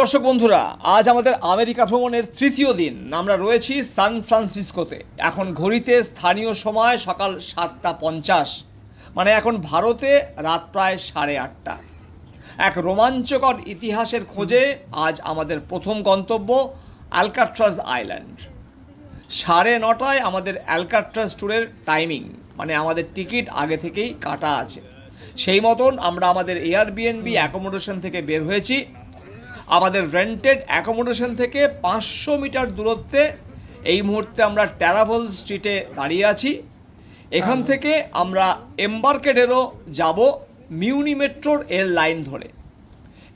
দর্শক বন্ধুরা, আজ আমাদের আমেরিকা ভ্রমণের তৃতীয় দিন। আমরা রয়েছি সান ফ্রান্সিসকোতে। এখন ঘড়িতে স্থানীয় সময় সকাল সাতটা পঞ্চাশ। মানে এখন ভারতে রাত প্রায় সাড়ে আটটা। এক রোমাঞ্চকর ইতিহাসের খোঁজে আজ আমাদের প্রথম গন্তব্য অ্যালকাট্রাস আইল্যান্ড। সাড়ে নটায় আমাদের অ্যালকাট্রাস ট্যুরের টাইমিং মানে আমাদের টিকিট আগে থেকেই কাটা আছে। সেই মতন আমরা আমাদের এয়ারবিএনবি অ্যাকোমোডেশন থেকে বের হয়েছি। আমাদের রেন্টেড অ্যাকোমোডেশন থেকে পাঁচশো মিটার দূরত্বে এই মুহূর্তে আমরা ট্যারাভেল স্ট্রিটে দাঁড়িয়ে আছি। এখান থেকে আমরা এম্বার্কেডেরও যাব মিউনি মেট্রোর এর লাইন ধরে।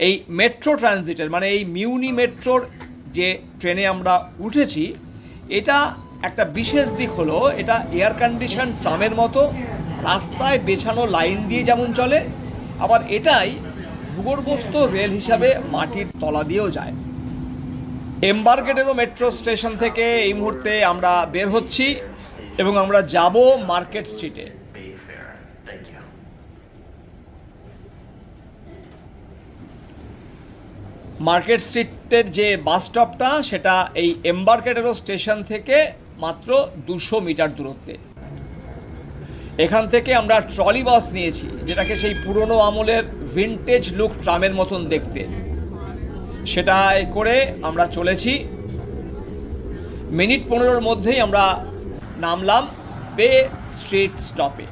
এই মেট্রো ট্রানজিটের মানে এই মিউনি মেট্রোর যে ট্রেনে আমরা উঠেছি এটা একটা বিশেষ দিক হলো এটা এয়ার কন্ডিশন ট্রামের মতো রাস্তায় বেছানো লাইন দিয়ে যেমন চলে আবার এটাই ভূগর্ভস্থ রেল হিসাবে মাটির তলা দিয়েও যায়। এম্বার্কেডেরও মেট্রো স্টেশন থেকে এই মুহূর্তে আমরা বের হচ্ছি এবং আমরা যাব মার্কেট স্ট্রিটে। মার্কেট স্ট্রিটের যে বাস স্টপটা, সেটা এই এম্বার্কেডেরো স্টেশন থেকে মাত্র দুশো মিটার দূরত্বে। এখান থেকে আমরা ট্রলি বাস নিয়েছি, যেটাকে সেই পুরনো আমলের ভিনটেজ লুক ট্রামের মতন দেখতে। সেটায় করে আমরা চলেছি। মিনিট পনেরোর মধ্যেই আমরা নামলাম বে স্ট্রিট স্টপে।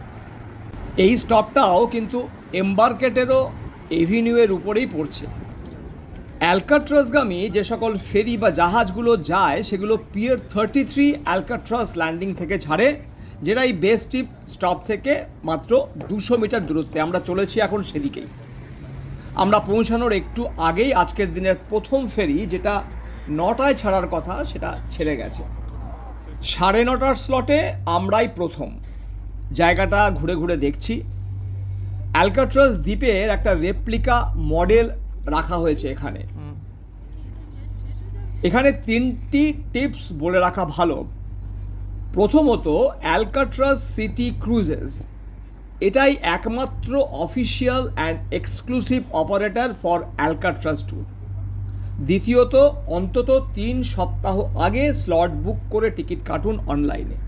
এই স্টপটাও কিন্তু এম্বার্কেটেরও এভিনিউয়ের উপরেই পড়ছে। অ্যালকাট্রাসগামী যে সকল ফেরি বা জাহাজগুলো যায়, সেগুলো pier thirty three Alcatraz landing থেকে ছাড়ে যেটা এই বেস টিপ স্টপ থেকে মাত্র দুশো মিটার দূরত্বে। আমরা চলেছি এখন সেদিকেই। আমরা পৌঁছানোর একটু আগেই আজকের দিনের প্রথম ফেরি যেটা নটায় ছাড়ার কথা সেটা ছেড়ে গেছে। সাড়ে নটার স্লটে আমরাই প্রথম। জায়গাটা ঘুরে ঘুরে দেখছি। অ্যালকাট্রাস দ্বীপের একটা রেপ্লিকা মডেল রাখা হয়েছে এখানে। এখানে তিনটি টিপস বলে রাখা ভালো। প্রথমত অ্যালকাট্রাস সিটি ক্রুজেস এটাই একমাত্র official and exclusive operator for Alcatraz tour দ্বিতীয়ত, অন্তত তিন সপ্তাহ আগে স্লট বুক করে টিকিট কাটুন অনলাইনে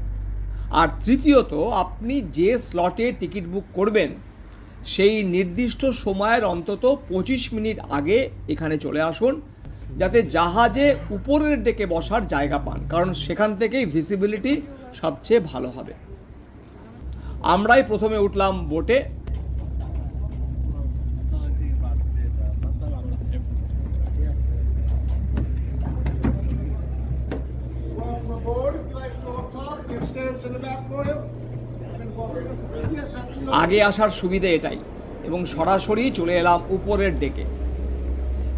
আর তৃতীয়ত, আপনি যে স্লটে টিকিট বুক করবেন, সেই নির্দিষ্ট সময়ের অন্তত পঁচিশ মিনিট আগে এখানে চলে আসুন যাতে জাহাজে উপরের ডেকে বসার জায়গা পান, কারণ সেখান থেকেই ভিসিবিলিটি সবচেয়ে ভালো হবে আমরাই প্রথমে উঠলাম বোটে. আগে আসার সুবিধে এটাই, এবং সরাসরি চলে এলাম উপরের ডেকে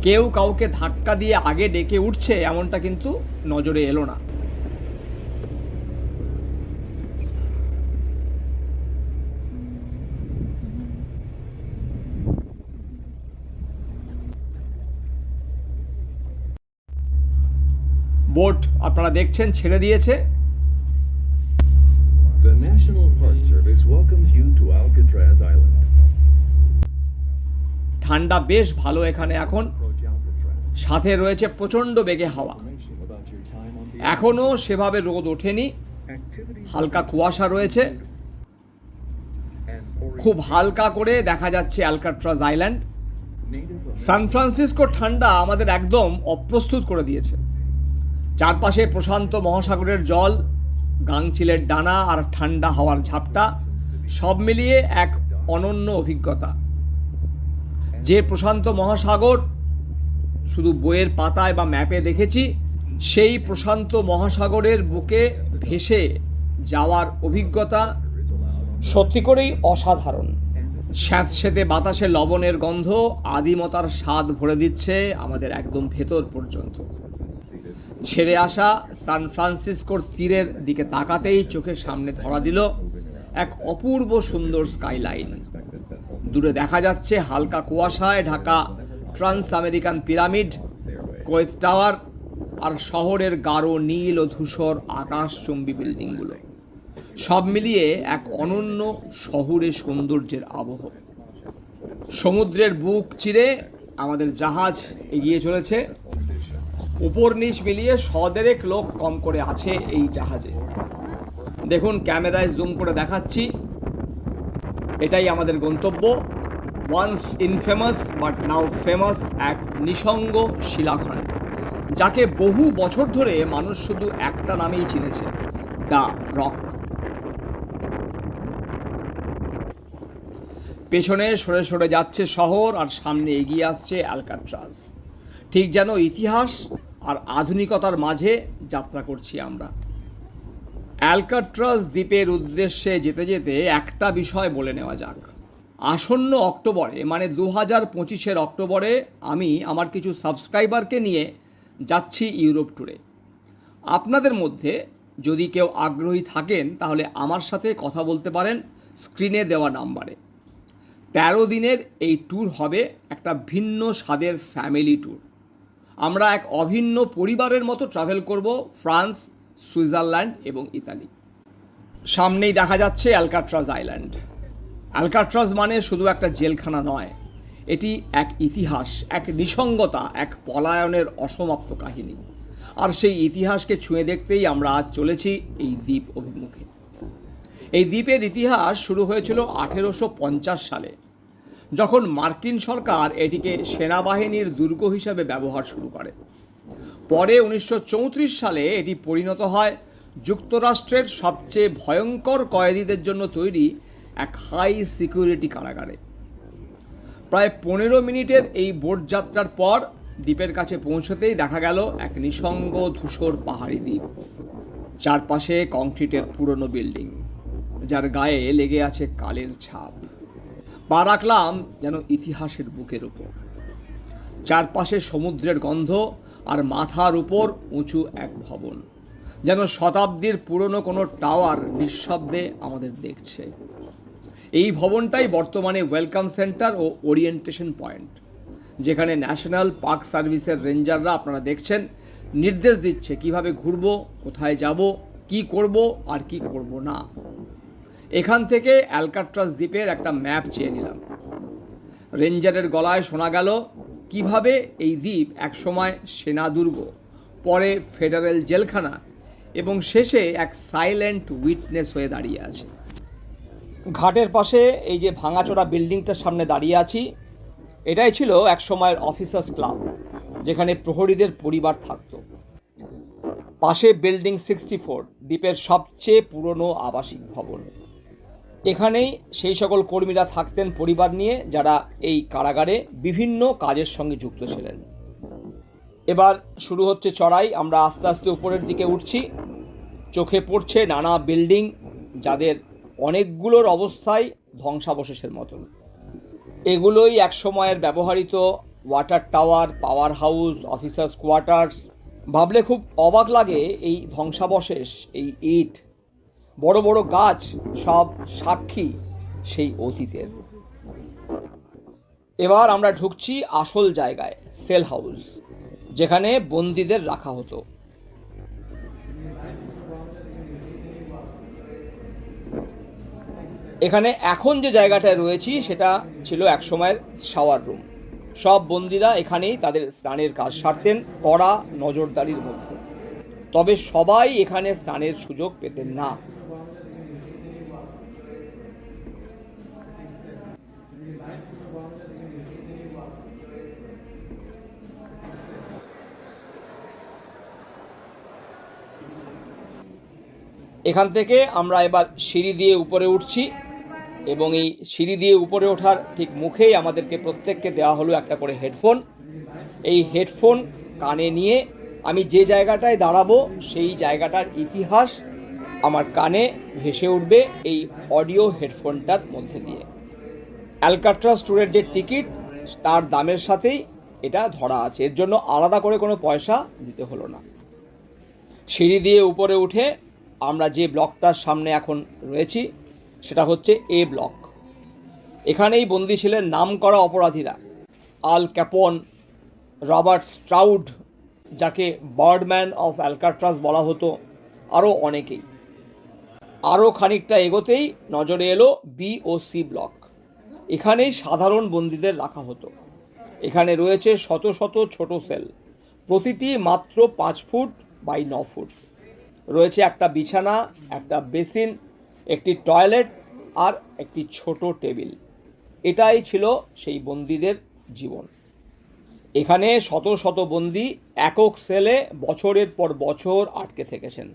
কেউ কাউকে ধাক্কা দিয়ে আগে ডেকে উঠছে এমনটা কিন্তু নজরে এলো না। বোট আপনারা দেখছেন ছেড়ে দিয়েছে। ঠান্ডা বেশ ভালো এখানে এখন। সাথে রয়েছে প্রচণ্ড বেগে হাওয়া। এখনও সেভাবে রোদ ওঠেনি। হালকা কুয়াশা রয়েছে। খুব হালকা করে দেখা যাচ্ছে অ্যালকাট্রাজ আইল্যান্ড। সান ফ্রান্সিসকো ঠান্ডা আমাদের একদম অপ্রস্তুত করে দিয়েছে। চারপাশে প্রশান্ত মহাসাগরের জল গাংচিলের ডানা আর ঠান্ডা হাওয়ার ঝাপটা সব মিলিয়ে এক অনন্য অভিজ্ঞতা। যে প্রশান্ত মহাসাগর শুধু বইয়ের পাতায় বা ম্যাপে দেখেছি, সেই প্রশান্ত মহাসাগরের বুকে ভেসে যাওয়ার অভিজ্ঞতা সত্যি করেই অসাধারণ। স্যাঁতস্যাঁতে বাতাসে লবণের গন্ধ আদিমতার স্বাদ ভরে দিচ্ছে আমাদের একদম ভেতর পর্যন্ত। ছেড়ে আসা সান ফ্রান্সিসকোর তীরের দিকে তাকাতেই চোখের সামনে ধরা দিল এক অপূর্ব সুন্দর স্কাইলাইন। দূরে দেখা যাচ্ছে হালকা কুয়াশায় Dhaka trans American pyramid, Coit tower আর শহরের গাঢ় নীল ও ধূসর আকাশচুম্বী বিল্ডিংগুলো। সব মিলিয়ে এক অনন্য শহুরে সৌন্দর্যের আবহ। সমুদ্রের বুক চিরে আমাদের জাহাজ এগিয়ে চলেছে। উপর নিচ মিলিয়ে সদেরেক লোক কম করে আছে এই জাহাজে। দেখুন, ক্যামেরায় জুম করে দেখাচ্ছি। এটাই আমাদের গন্তব্য। Once infamous but now famous এক নিসঙ্গ শিলাখণ্ড, যাকে বহু বছর ধরে মানুষ শুধু একটা নামেই চিনেছে, দ্য রক। পেছনে সরে সরে যাচ্ছে শহর আর সামনে এগিয়ে আসছে অ্যালকাট্রাস। ঠিক যেন ইতিহাস আর আধুনিকতার মাঝে যাত্রা করছি আমরা। অ্যালকাট্রাস দ্বীপের উদ্দেশ্যে যেতে যেতে একটা বিষয় বলে নেওয়া যাক। আসন্ন অক্টোবরে মানে দু হাজার পঁচিশের অক্টোবরে আমি আমার কিছু সাবস্ক্রাইবারকে নিয়ে যাচ্ছি ইউরোপ ট্যুরে। আপনাদের মধ্যে যদি কেউ আগ্রহী থাকেন, তাহলে আমার সাথে কথা বলতে পারেন স্ক্রিনে দেওয়া নাম্বারে। তেরো দিনের এই ট্যুর হবে একটা ভিন্ন স্বাদের ফ্যামিলি ট্যুর। আমরা এক অভিন্ন পরিবারের মতো ট্রাভেল করব ফ্রান্স, সুইজারল্যান্ড এবং ইতালি। সামনেই দেখা যাচ্ছে অ্যালকাট্রাজ আইল্যান্ড। অ্যালকাট্রাজ মানে শুধু একটা জেলখানা নয়, এটি এক ইতিহাস, এক নিসঙ্গতা, এক পলায়নের অসমাপ্ত কাহিনী। আর সেই ইতিহাসকে ছুঁয়ে দেখতেই আমরা আজ চলেছি এই দ্বীপ অভিমুখে। এই দ্বীপের ইতিহাস শুরু হয়েছিল আঠেরোশো পঞ্চাশ সালে, যখন মার্কিন সরকার এটিকে সেনাবাহিনীর দুর্গ হিসাবে ব্যবহার শুরু করে। পরে উনিশশো চৌত্রিশ সালে এটি পরিণত হয় যুক্তরাষ্ট্রের সবচেয়ে ভয়ঙ্কর কয়েদিদের জন্য তৈরি এক হাই সিকিউরিটি কারাগারে। প্রায় পনেরো মিনিটের এই বোট যাত্রার পর দ্বীপের কাছে পৌঁছতেই দেখা গেল এক নিসঙ্গ ধূসর পাহাড়ি দ্বীপ। চারপাশে কংক্রিটের পুরনো বিল্ডিং, যার গায়ে লেগে আছে কালের ছাপ। পা রাখলাম যেন ইতিহাসের বুকের উপর। চারপাশে সমুদ্রের গন্ধ আর মাথার উপর উঁচু এক ভবন, যেন শতাব্দীর পুরনো কোনো টাওয়ার নিঃশব্দে আমাদের দেখছে। এই ভবনটাই বর্তমানে ওয়েলকাম সেন্টার ও ওরিয়েন্টেশন পয়েন্ট, যেখানে ন্যাশনাল পার্ক সার্ভিসের রেঞ্জাররা আপনারা দেখছেন, নির্দেশ দিচ্ছে কীভাবে ঘুরবো, কোথায় যাব, কি করব আর কি করব না। এখান থেকে অ্যালকাট্রাস দ্বীপের একটা ম্যাপ চেয়ে নিলাম। রেঞ্জারের গলায় শোনা গেল, কীভাবে এই দ্বীপ একসময় সেনা দুর্গ পরে ফেডারেল জেলখানা এবং শেষে এক সাইলেন্ট উইটনেস হয়ে দাঁড়িয়ে আছে? ঘাটের পাশে এই যে ভাঙাচোরা বিল্ডিংটার সামনে দাঁড়িয়ে আছি, এটাই ছিল এক সময়ের অফিসার্স ক্লাব যেখানে প্রহরীদের পরিবার থাকতো। পাশে বিল্ডিং সিক্সটি ফোর দ্বীপের সবচেয়ে পুরনো আবাসিক ভবন। এখানেই সেই সকল কর্মীরা থাকতেন পরিবার নিয়ে, যারা এই কারাগারে বিভিন্ন কাজের সঙ্গে যুক্ত ছিলেন। এবার শুরু হচ্ছে চড়াই, আমরা আস্তে আস্তে উপরের দিকে উঠছি। চোখে পড়ছে নানা বিল্ডিং, যাদের অনেকগুলোর অবস্থায় ধ্বংসাবশেষের মতন। এগুলোই এক সময়ের ব্যবহৃত water tower, power house, officers quarters. ভাবলে খুব অবাক লাগে এই ধ্বংসাবশেষ, এই ইট। বড় বড় গাছ, সব সাক্ষী সেই অতীতের। এবার আমরা ঢুকছি আসল জায়গায়, সেল হাউস, যেখানে বন্দীদের রাখা হতো। এখানে এখন যে জায়গাটায় রয়েছি, সেটা ছিল এক সময়ের শাওয়ার রুম সব বন্দিরা এখানেই তাদের স্নানের কাজ সারতেন, কড়া নজরদারির মধ্যে। তবে সবাই এখানে স্নানের সুযোগ পেতেন না। এখান থেকে আমরা এবার সিঁড়ি দিয়ে উপরে উঠছি। এবং এই সিঁড়ি দিয়ে উপরে ওঠার ঠিক মুখেই আমাদেরকে প্রত্যেককে দেওয়া হলো একটা করে হেডফোন। এই হেডফোন কানে নিয়ে আমি যে জায়গাটায় দাঁড়াবো, সেই জায়গাটার ইতিহাস আমার কানে ভেসে উঠবে এই অডিও হেডফোনটার মধ্যে দিয়ে। অ্যালকাট্রাস ট্যুরের যে টিকিট, তার দামের সাথেই এটা ধরা আছে। এর জন্য আলাদা করে কোনো পয়সা দিতে হলো না। সিঁড়ি দিয়ে উপরে উঠে আমরা যে ব্লকটার সামনে এখন রয়েছি সেটা হচ্ছে এ ব্লক এখানেই বন্দি ছিলেন নামকরা অপরাধীরা। আল ক্যাপন, রবার্ট স্ট্রাউড, যাকে বার্ডম্যান অফ অ্যালকাট্রাস বলা হতো, আরও অনেকেই। আরও খানিকটা এগোতেই নজরে এলো বি ও সি ব্লক এখানেই সাধারণ বন্দীদের রাখা হতো। এখানে রয়েছে শত শত ছোট সেল। প্রতিটি মাত্র পাঁচ ফুট বাই ন ফুট। রয়েছে একটা বিছানা, একটা বেসিন একটি টয়লেট আর একটি ছোট টেবিল। এটাই ছিল সেই বন্দীদের জীবন। এখানে শত শত বন্দি একক সেলে বছরের পর বছর আটকে থেকেছেন।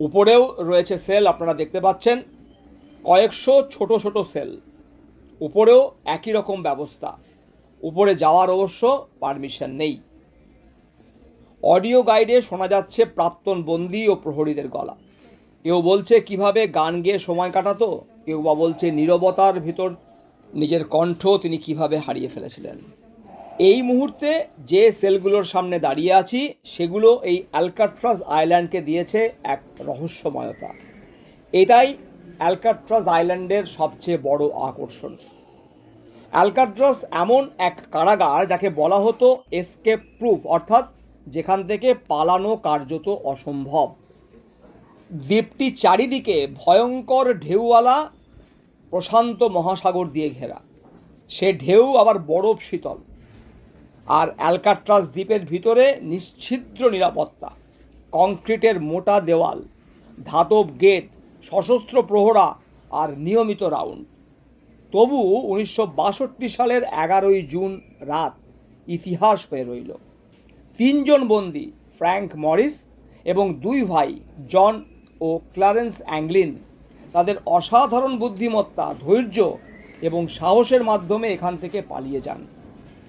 উপরেও রয়েছে সেল, আপনারা দেখতে পাচ্ছেন। কয়েকশো ছোট ছোট সেল। উপরেও একই রকম ব্যবস্থা। উপরে যাওয়ার অবশ্য পারমিশন নেই। অডিও গাইডে শোনা যাচ্ছে প্রাক্তন বন্দি ও প্রহরীদের গলা। কেউ বলছে, কীভাবে গান গেয়ে সময় কাটাতো? কেউ বা বলছে, নীরবতার ভিতর নিজের কণ্ঠ তিনি কীভাবে হারিয়ে ফেলেছিলেন? এই মুহূর্তে যে সেলগুলোর সামনে দাঁড়িয়ে আছি, সেগুলো এই অ্যালকাট্রাস আইল্যান্ডকে দিয়েছে এক রহস্যময়তা। এটাই অ্যালকাট্রাস আইল্যান্ডের সবচেয়ে বড় আকর্ষণ। অ্যালকাট্রাস এমন এক কারাগার যাকে বলা হতো এসকেপ প্রুফ, অর্থাৎ যেখান থেকে পালানো কার্যত অসম্ভব। দ্বীপটি চারিদিকে ভয়ঙ্কর ঢেউওয়ালা প্রশান্ত মহাসাগর দিয়ে ঘেরা। সে ঢেউ আবার বরফ শীতল। আর অ্যালকাট্রাস দ্বীপের ভিতরে নিশ্ছিদ্র নিরাপত্তা। কংক্রিটের মোটা দেওয়াল, ধাতব গেট, সশস্ত্র প্রহরা আর নিয়মিত রাউন্ড। তবু উনিশশো বাষট্টি সালের এগারোই জুন রাত ইতিহাস হয়ে রইল। তিনজন বন্দি, ফ্র্যাঙ্ক মরিস এবং দুই ভাই, জন ও ক্লারেন্স অ্যাংলিন তাদের অসাধারণ বুদ্ধিমত্তা, ধৈর্য এবং সাহসের মাধ্যমে এখান থেকে পালিয়ে যান।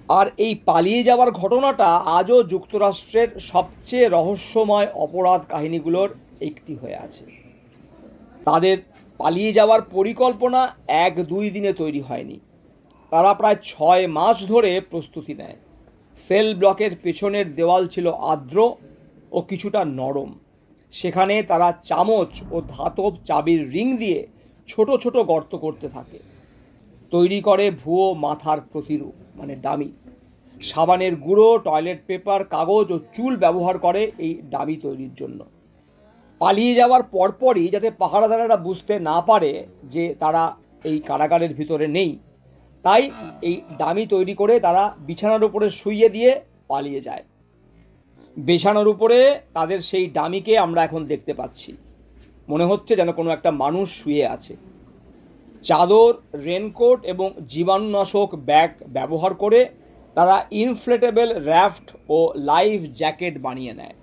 আর এই পালিয়ে যাওয়ার ঘটনাটা আজও যুক্তরাষ্ট্রের সবচেয়ে রহস্যময় অপরাধ কাহিনীগুলোর একটি হয়ে আছে। তাদের পালিয়ে যাওয়ার পরিকল্পনা এক দুই দিনে তৈরি হয়নি। তারা প্রায় ছয় মাস ধরে প্রস্তুতি নেয়। সেল ব্লকের পেছনের দেওয়াল ছিল আর্দ্র ও কিছুটা নরম। সেখানে তারা চামচ ও ধাতব চাবির রিং দিয়ে ছোট ছোট গর্ত করতে থাকে। তৈরি করে ভুয়ো মাথার প্রতিরূপ মানে ডামি। সাবানের গুঁড়ো, টয়লেট পেপার, কাগজ ও চুল ব্যবহার করে এই ডামি তৈরির জন্য। পালিয়ে যাওয়ার পরপরই যাতে পাহারাদারেরা বুঝতে না পারে যে তারা এই কারাগারের ভিতরে নেই, তাই এই ডামি তৈরি করে তারা বিছানার উপরে শুইয়ে দিয়ে পালিয়ে যায়। বিছানার উপরে তাদের সেই ডামিকে আমরা এখন দেখতে পাচ্ছি। মনে হচ্ছে যেন কোনো একটা মানুষ শুয়ে আছে। চাদর, রেনকোট এবং জীবাণুনাশক ব্যাগ ব্যবহার করে তারা ইনফ্লেটেবল র্যাফট ও লাইফ জ্যাকেট বানিয়ে নেয়।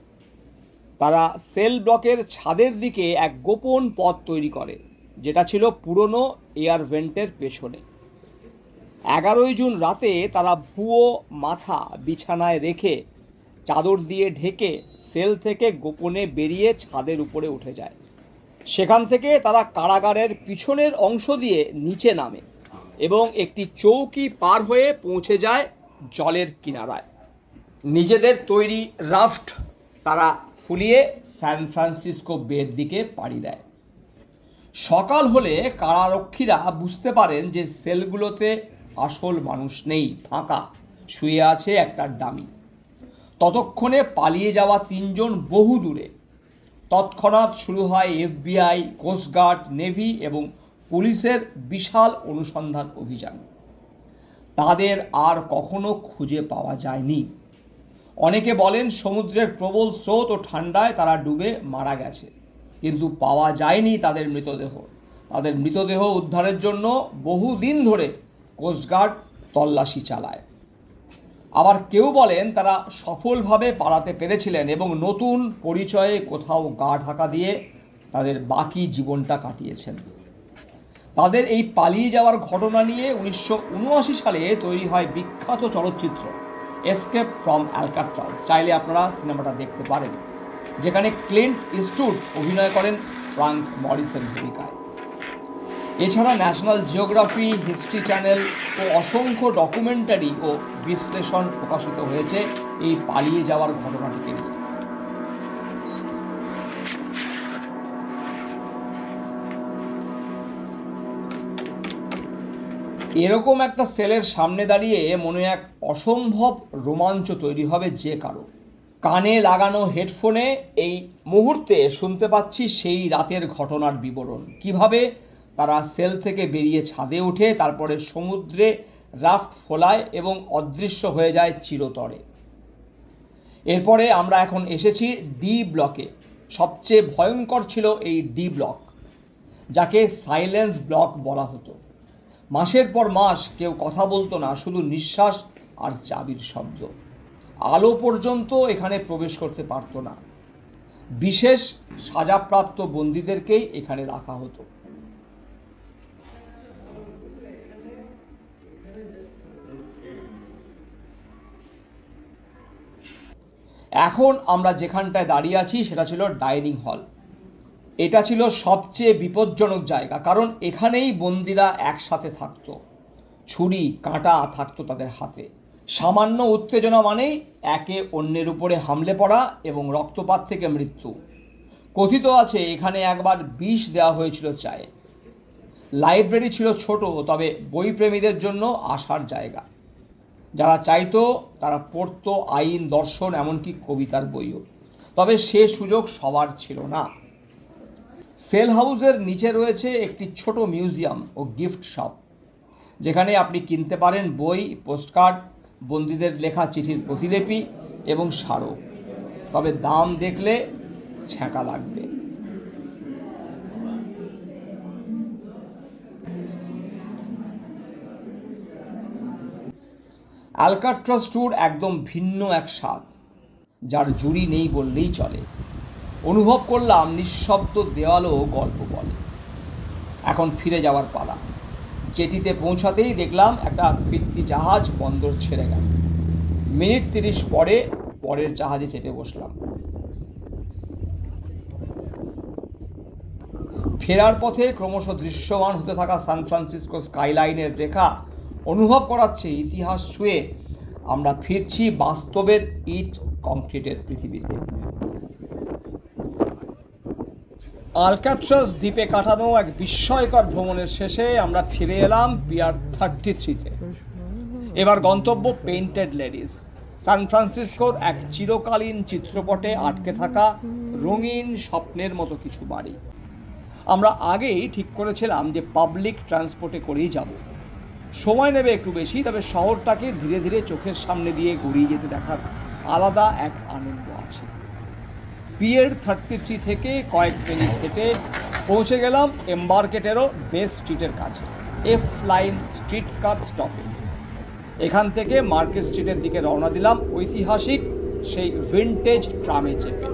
তারা সেল ব্লকের ছাদের দিকে এক গোপন পথ তৈরি করে, যেটা ছিল পুরনো এয়ার ভেন্টের পেছনে। এগারোই জুন রাতে তারা ভুয়ো মাথা বিছানায় রেখে চাদর দিয়ে ঢেকে সেল থেকে গোপনে বেরিয়ে ছাদের উপরে উঠে যায়। সেখান থেকে তারা কারাগারের পিছনের অংশ দিয়ে নিচে নামে এবং একটি চৌকি পার হয়ে পৌঁছে যায় জলের কিনারায়। নিজেদের তৈরি রাফট তারা ফুলিয়ে স্যান ফ্রান্সিসকো বের দিকে পাড়ি দেয়। সকাল হলে কারারক্ষীরা বুঝতে পারেন যে সেলগুলোতে আসল মানুষ নেই, ফাঁকা, শুয়ে আছে একটা ডামি। ততক্ষণে পালিয়ে যাওয়া তিনজন বহু দূরে। তৎক্ষণাৎ শুরু হয় এফবিআই কোস্টগার্ড নেভি এবং পুলিশের বিশাল অনুসন্ধান অভিযান। তাদের আর কখনো খুঁজে পাওয়া যায়নি। অনেকে বলেন সমুদ্রের প্রবল স্রোত ও ঠান্ডায় তারা ডুবে মারা গেছে। কিন্তু পাওয়া যায়নি তাদের মৃতদেহ। তাদের মৃতদেহ উদ্ধারের জন্য বহুদিন ধরে কোস্টগার্ড তল্লাশি চালায়। আবার কেউ বলেন তারা সফলভাবে পালাতে পেরেছিলেন এবং নতুন পরিচয়ে কোথাও গা ঢাকা দিয়ে তাদের বাকি জীবনটা কাটিয়েছেন। তাদের এই পালিয়ে যাওয়ার ঘটনা নিয়ে উনিশশো উনআশি সালে তৈরি হয় বিখ্যাত চলচ্চিত্র এসকেপ ফ্রম অ্যালকাট্রাস চাইলে আপনারা সিনেমাটা দেখতে পারেন। যেখানে ক্লিন্ট ইস্টুড অভিনয় করেন ফ্রাঙ্ক মরিসের ভূমিকায়। এছাড়া ন্যাশনাল জিওগ্রাফি হিস্ট্রি চ্যানেল ও অসংখ্য ডকুমেন্টারি ও বিশ্লেষণ প্রকাশিত হয়েছে এই পালিয়ে যাওয়ার ঘটনাটিকে নিয়ে। এরকম একটা সেলের সামনে দাঁড়িয়ে মনে এক অসম্ভব রোমাঞ্চ তৈরি হবে যে কারও। কানে লাগানো হেডফোনে এই মুহূর্তে শুনতে পাচ্ছি সেই রাতের ঘটনার বিবরণ। কীভাবে তারা সেল থেকে বেরিয়ে ছাদে ওঠে তারপরে সমুদ্রে রাফট ফোলায় এবং অদৃশ্য হয়ে যায় চিরতরে। এরপরে আমরা এখন এসেছি ডি ব্লকে। সবচেয়ে ভয়ঙ্কর ছিল এই ডি ব্লক, যাকে সাইলেন্স ব্লক বলা হতো। মাসের পর মাস কেউ কথা বলতো না, শুধু নিঃশ্বাস আর চাবির শব্দ। আলো পর্যন্ত এখানে প্রবেশ করতে পারতো না। বিশেষ সাজাপ্রাপ্ত বন্দীদেরকেই এখানে রাখা হতো। এখন আমরা যেখানটায় দাঁড়িয়ে আছি সেটা ছিল ডাইনিং হল। এটা ছিল সবচেয়ে বিপজ্জনক জায়গা, কারণ এখানেই বন্দিরা একসাথে থাকতো। ছুরি, কাঁটা থাকতো তাদের হাতে। সামান্য উত্তেজনা মানেই একে অন্যের উপরে হামলে পড়া এবং রক্তপাত থেকে মৃত্যু। কথিত আছে, এখানে একবার বিষ দেওয়া হয়েছিল চায়ে। লাইব্রেরি ছিল ছোট, তবে বইপ্রেমীদের জন্য আসার জায়গা। যারা চাইতো, তারা পড়তো, আইন, দর্শন, এমনকি কবিতার বইও। তবে সে সুযোগ সবার ছিল না। সেল হাউসের নিচে রয়েছে একটি ছোট মিউজিয়াম ও গিফট শপ, যেখানে আপনি কিনতে পারেন বই, পোস্টকার্ড, বন্দীদের লেখা চিঠির প্রতিলিপি এবং স্মারক। তবে দাম দেখলে ছ্যাঁকা লাগবে। অ্যালকাট্রাস ট্যুর একদম ভিন্ন এক স্বাদ, যার জুড়ি নেই বললেই চলে। অনুভব করলাম নিঃশব্দ দেওয়ালও গল্প বলে। এখন ফিরে যাওয়ার পালা। জেটিতে পৌঁছাতেই দেখলাম একটা ফিরতি জাহাজ বন্দর ছেড়ে গেল। মিনিট তিরিশ পরে পরের জাহাজে চেপে বসলাম। ফেরার পথে ক্রমশ দৃশ্যমান হতে থাকা সান ফ্রান্সিসকো স্কাইলাইনের রেখা অনুভব করাচ্ছে ইতিহাস ছুঁয়ে। আমরা ফিরছি বাস্তবের ইট কংক্রিটের পৃথিবীতে। আলকাট্রাস দ্বীপে কাটানো এক বিস্ময়কর ভ্রমণের শেষে আমরা ফিরে এলাম পিয়ার থার্টি থ্রিতে। এবার গন্তব্য পেইন্টেড লেডিস। সান ফ্রান্সিসকোর এক চিরকালীন চিত্রপটে আটকে থাকা রঙিন স্বপ্নের মতো কিছু বাড়ি। আমরা আগেই ঠিক করেছিলাম যে পাবলিক ট্রান্সপোর্টে করেই যাব। সময় নেবে একটু বেশি, তবে শহরটাকে ধীরে ধীরে চোখের সামনে দিয়ে গড়িয়ে যেতে দেখার আলাদা এক আনন্দ আছে। পিয়ের থার্টি থ্রি থেকে কয়েক মিনিট হেঁটে পৌঁছে গেলাম এম্বার্কেটেরও বেস স্ট্রিটের কাছে এফ লাইন স্ট্রিট কার স্টপে এখান থেকে মার্কেট স্ট্রিটের দিকে রওনা দিলাম ঐতিহাসিক সেই ভিনটেজ ট্রামে চেপে।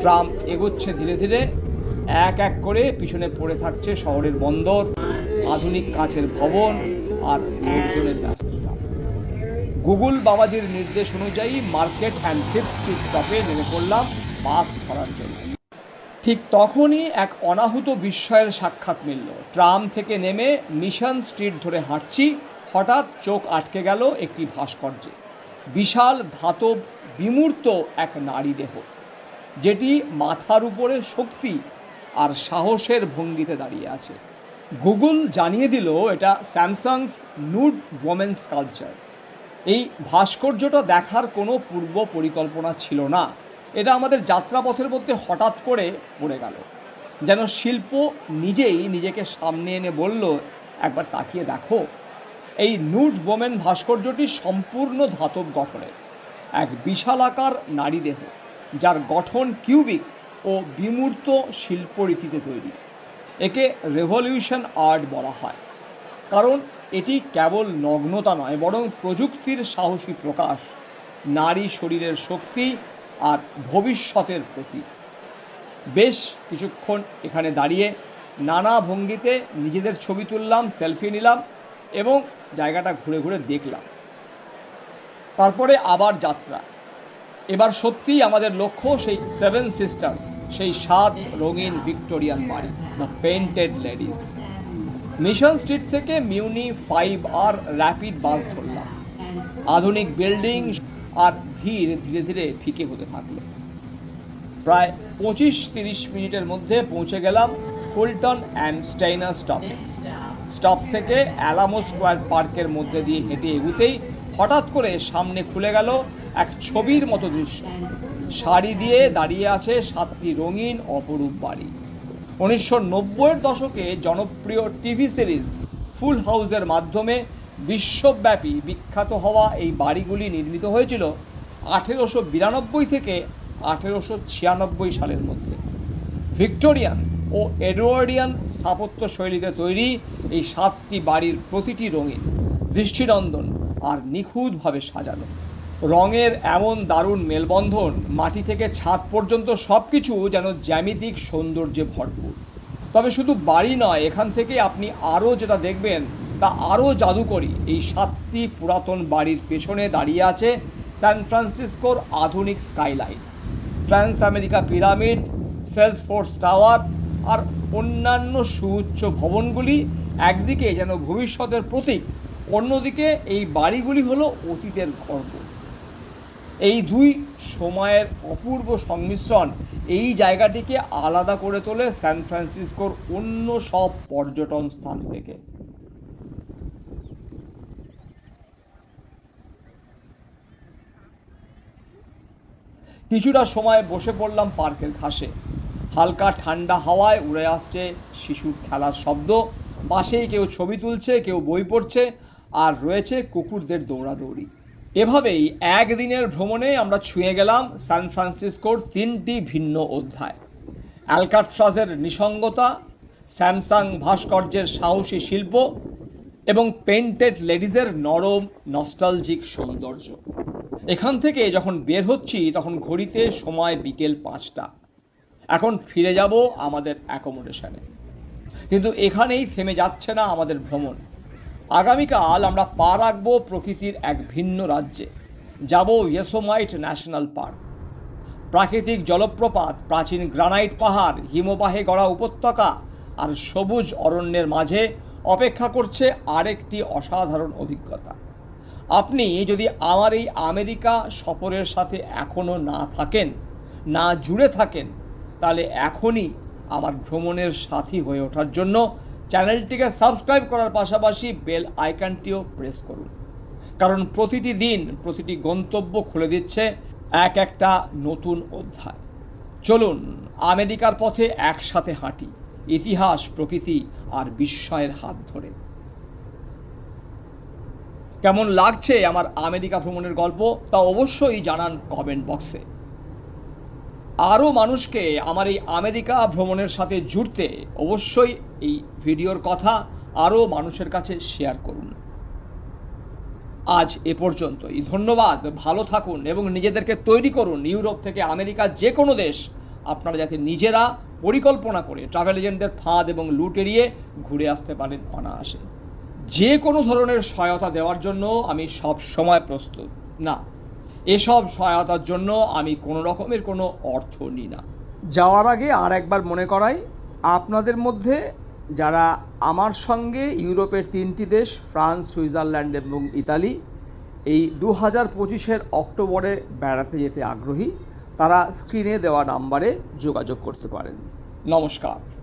ট্রাম এগোচ্ছে ধীরে ধীরে, এক এক করে পিছনে পড়ে থাকছে শহরের বন্দর। আধুনিক কাছের ভবন আর লোকজনের ব্যস্ততা। গুগল বাবাজির নির্দেশ অনুযায়ী মার্কেট অ্যান্ড ফিফথ স্টপে নেমে পড়লাম বাস ধরার জন্য। ঠিক তখনই এক অনাহুত বিস্ময়ের সাক্ষাৎ মিলল। ট্রাম থেকে নেমে মিশন স্ট্রিট ধরে হাঁটছি, হঠাৎ চোখ আটকে গেল একটি ভাস্কর্যে। বিশাল ধাতব, বিমূর্ত এক নারী দেহ, যেটি মাথার উপরে শক্তি আর সাহসের ভঙ্গিতে দাঁড়িয়ে আছে। গুগল জানিয়ে দিল এটা স্যামসাংস নুড ওমেন্স কালচার। এই ভাস্কর্যটা দেখার কোনো পূর্ব পরিকল্পনা ছিল না। এটা আমাদের যাত্রাপথের মধ্যে হঠাৎ করে পড়ে গেল। যেন শিল্প নিজেই নিজেকে সামনে এনে বলল, একবার তাকিয়ে দেখো। এই নুড ওমেন ভাস্কর্যটি সম্পূর্ণ ধাতব গঠনের এক বিশালাকার নারী দেহ যার গঠন কিউবিক ও বিমূর্ত শিল্পরীতিতে তৈরি। একে রেভলিউশন আর্ট বলা হয়। কারণ এটি কেবল নগ্নতা নয়, বরং প্রযুক্তির সাহসী প্রকাশ, নারী শরীরের শক্তি আর ভবিষ্যতের প্রতীক। বেশ কিছুক্ষণ এখানে দাঁড়িয়ে নানা ভঙ্গিতে নিজেদের ছবি তুললাম সেলফি নিলাম এবং জায়গাটা ঘুরে ঘুরে দেখলাম। তারপরে আবার যাত্রা। এবার সত্যিই আমাদের লক্ষ্য সেই সেভেন সিস্টার্স সেই সাত রঙিন ভিক্টোরিয়ান বাড়ি the painted ladies Mission Street থেকে মিউনি ফাইভ আর র্যাপিড বাস ধরলাম। আধুনিক বিল্ডিং আর ভিড় ধীরে ধীরে ফিকে হতে থাকল। প্রায় পঁচিশ তিরিশ মিনিটের মধ্যে পৌঁছে গেলাম ফুলটন অ্যান্ড স্টেইনার স্টপে স্টপ থেকে অ্যালামো স্কোয়ার পার্কের মধ্যে দিয়ে হেঁটে এগুতেই হঠাৎ করে সামনে খুলে গেল এক ছবির মতো দৃশ্য। শাড়ি দিয়ে দাঁড়িয়ে আছে সাতটি রঙিন অপরূপ বাড়ি। উনিশশো নব্বইয়ের দশকে জনপ্রিয় টিভি সিরিজ ফুল হাউসের মাধ্যমে বিশ্বব্যাপী বিখ্যাত হওয়া এই বাড়িগুলি নির্মিত হয়েছিল আঠেরোশো বিরানব্বই থেকে আঠেরোশো ছিয়ানব্বই সালের মধ্যে। ভিক্টোরিয়ান ও এডওয়ার্ডিয়ান স্থাপত্য শৈলীতে তৈরি এই সাতটি বাড়ির প্রতিটি রঙিন, দৃষ্টিনন্দন আর নিখুঁতভাবে সাজানো। রঙের এমন দারুণ মেলবন্ধন, মাটি থেকে ছাদ পর্যন্ত সব কিছু যেন জ্যামিতিক সৌন্দর্যে ভরপুর। তবে শুধু বাড়ি নয়, এখান থেকে আপনি আরও যেটা দেখবেন, তা আরও জাদুকরী। এই সাতটি পুরাতন বাড়ির পেছনে দাঁড়িয়ে আছে সান ফ্রান্সিসকোর আধুনিক skylight trans America pyramid Salesforce tower আর অন্যান্য সুউচ্চ ভবনগুলি একদিকে যেন ভবিষ্যতের প্রতীক, অন্যদিকে এই বাড়িগুলি হলো অতীতের গর্ব। এই দুই সময়ের অপূর্ব সংমিশ্রণ এই জায়গাটিকে আলাদা করে তোলে সান ফ্রান্সিসকোর অন্য সব পর্যটন স্থান থেকে। কিছুটা সময় বসে পড়লাম পার্কের ঘাসে। হালকা ঠান্ডা হাওয়ায় উড়ে আসছে শিশুর খেলার শব্দ। পাশেই কেউ ছবি তুলছে, কেউ বই পড়ছে, আর রয়েছে কুকুরদের দৌড়াদৌড়ি। এভাবেই একদিনের ভ্রমণে আমরা ছুঁয়ে গেলাম সান ফ্রান্সিসকোর তিনটি ভিন্ন অধ্যায়। অ্যালকাট্রাজের নিসঙ্গতা, স্যামসাং ভাস্কর্যের সাহসী শিল্প এবং পেন্টেড লেডিজের নরম, নস্টালজিক সৌন্দর্য। এখান থেকে যখন বের হচ্ছি, তখন ঘড়িতে সময় বিকেল পাঁচটা। এখন ফিরে যাব আমাদের অ্যাকোমোডেশনে। কিন্তু এখানেই থেমে যাচ্ছে না আমাদের ভ্রমণ। আগামীকাল আমরা পা রাখব প্রকৃতির এক ভিন্ন রাজ্যে। যাব ইয়েসোমাইট ন্যাশনাল পার্ক। প্রাকৃতিক জলপ্রপাত, প্রাচীন গ্রানাইট পাহাড়, হিমবাহে গড়া উপত্যকা আর সবুজ অরণ্যের মাঝে অপেক্ষা করছে আরেকটি অসাধারণ অভিজ্ঞতা। আপনি যদি আমার এই আমেরিকা সফরের সাথে এখনও না থাকেন, না জুড়ে থাকেন, তাহলে এখনই আমার ভ্রমণের সাথী হয়ে ওঠার জন্য চ্যানেলটিকে সাবস্ক্রাইব করার পাশাপাশি বেল আইকনটিও প্রেস করুন। কারণ প্রতিটি দিন প্রতিটি গন্তব্য খুলে দিচ্ছে এক একটা নতুন অধ্যায়। চলুন, আমেরিকার পথে একসাথে হাঁটি, ইতিহাস, প্রকৃতি আর বিস্ময়ের হাত ধরে। কেমন লাগছে আমার আমেরিকা ভ্রমণের গল্প তা অবশ্যই জানান কমেন্ট বক্সে। আরও মানুষকে আমার এই আমেরিকা ভ্রমণের সাথে জুড়তে অবশ্যই এই ভিডিওর কথা আরও মানুষের কাছে শেয়ার করুন। আজ এ পর্যন্তই। ধন্যবাদ, ভালো থাকুন এবং নিজেদেরকে তৈরি করুন। ইউরোপ থেকে আমেরিকা যে কোনো দেশ আপনারা যাতে নিজেরা পরিকল্পনা করে ট্রাভেল এজেন্টদের ফাঁদ এবং লুট এড়িয়ে ঘুরে আসতে পারেন অনায়াসে। যে কোনো ধরনের সহায়তা দেওয়ার জন্য আমি সব সময় প্রস্তুত। না এসব সহায়তার জন্য আমি কোনো রকমের কোনো অর্থ নিই না। যাওয়ার আগে আর একবার মনে করাই আপনাদের মধ্যে যারা আমার সঙ্গে ইউরোপের তিনটি দেশ ফ্রান্স সুইজারল্যান্ড এবং ইতালি এই দু হাজার পঁচিশের অক্টোবরে বেড়াতে যেতে আগ্রহী তারা স্ক্রিনে দেওয়া নাম্বারে যোগাযোগ করতে পারেন। নমস্কার।